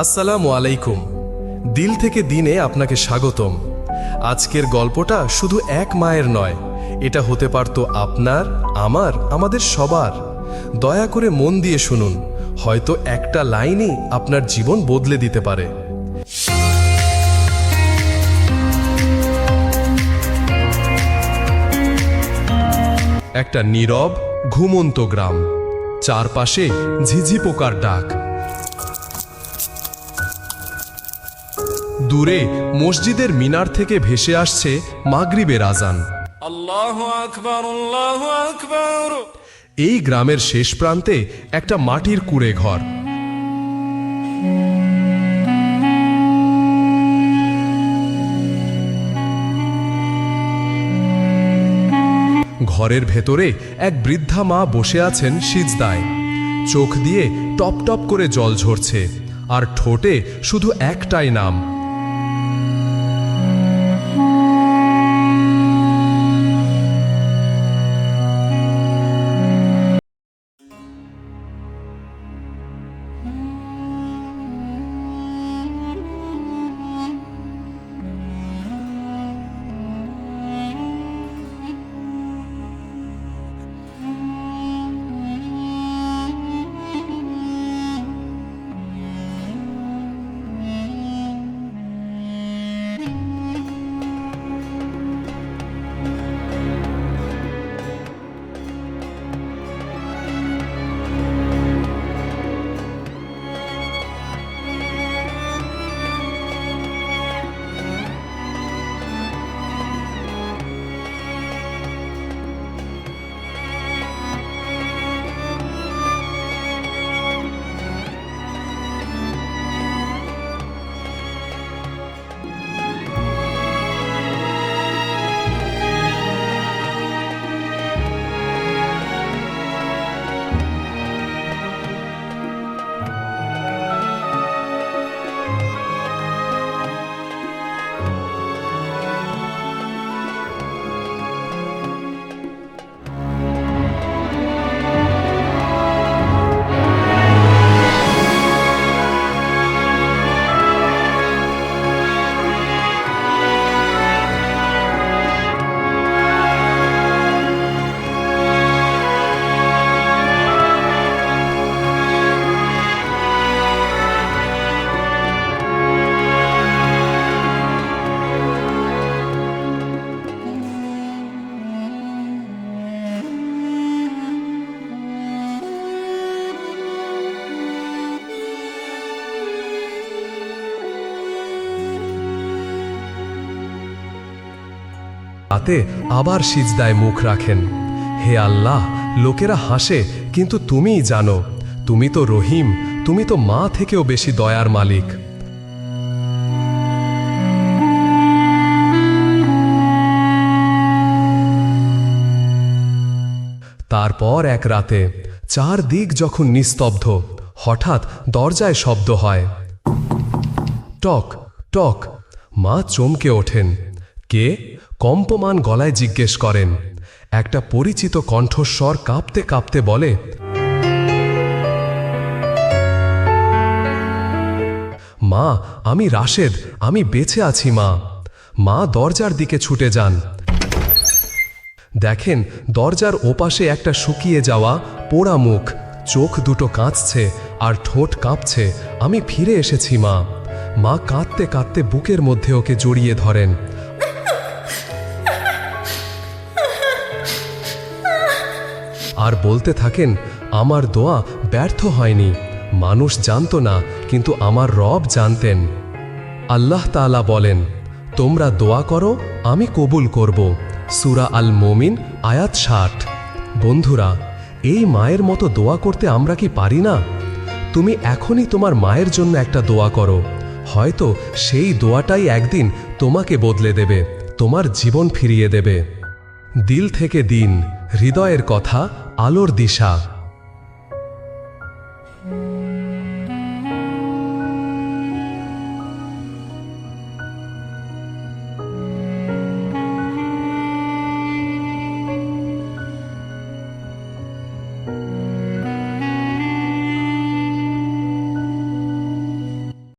আসসালামু আলাইকুম। দিল থেকে দিনে আপনাকে স্বাগতম। আজকের গল্পটা শুধু এক মায়ের নয়, এটা হতে পারত আপনার, আমার, আমাদের সবার। দয়া করে মন দিয়ে শুনুন, হয়তো একটা লাইনই আপনার জীবন বদলে দিতে পারে। একটা নীরব, ঘুমন্ত গ্রাম। চারপাশে ঝিঝি পোকার ডাক। দূরে মসজিদের মিনার থেকে ভেসে আসছে মাগরিবের আজান। এই গ্রামের শেষ প্রান্তে একটা মাটির কুড়ে ঘর। ঘরের ভেতরে এক বৃদ্ধা মা বসে আছেন সিজদায়। চোখ দিয়ে টপ টপ করে জল ঝরছে আর ঠোঁটে শুধু একটাই নাম রাতে আবার সিজদায় মুখ রাখেন। হে আল্লাহ, লোকেরা হাসে, কিন্তু তুমিই জানো। তুমি তো রহিম, তুমি তো মা থেকেও বেশি দয়ার মালিক। তারপর এক রাতে চার দিক যখন নিস্তব্ধ, হঠাৎ দরজায় শব্দ হয়। টক টক, মা চমকে ওঠেন। কে? কম্পমান গলায় জিজ্ঞেস করেন, একটা পরিচিত কণ্ঠস্বর কাঁপতে কাঁপতে বলে, মা, আমি রাশেদ, আমি বেঁচে আছি, মা। মা দরজার দিকে ছুটে যান। দেখেন, দরজার ওপাশে একটা শুকিয়ে যাওয়া পোড়া মুখ, চোখ দুটো কাঁচছে আর ঠোঁট কাঁপছে। আমি ফিরে এসেছি, মা। মা কাঁদতে কাঁদতে বুকের মধ্যে ওকে জড়িয়ে ধরেন। আর বলতে থাকেন, আমার দোয়া ব্যর্থ হয়নি। মানুষ জানতো না, কিন্তু আমার রব জানতেন। আল্লাহ তাআলা বলেন, তোমরা দোয়া করো, আমি কবুল করব। সুরা আল মোমিন আয়াত ষাট। বন্ধুরা, এই মায়ের মতো দোয়া করতে আমরা কি পারি না? তুমি এখনই তোমার মায়ের জন্য একটা দোয়া করো। হয়তো সেই দোয়াটাই একদিন তোমাকে বদলে দেবে, তোমার জীবন ফিরিয়ে দেবে। দিল থেকে দিন, হৃদয়ের কথা আলোর দিশা।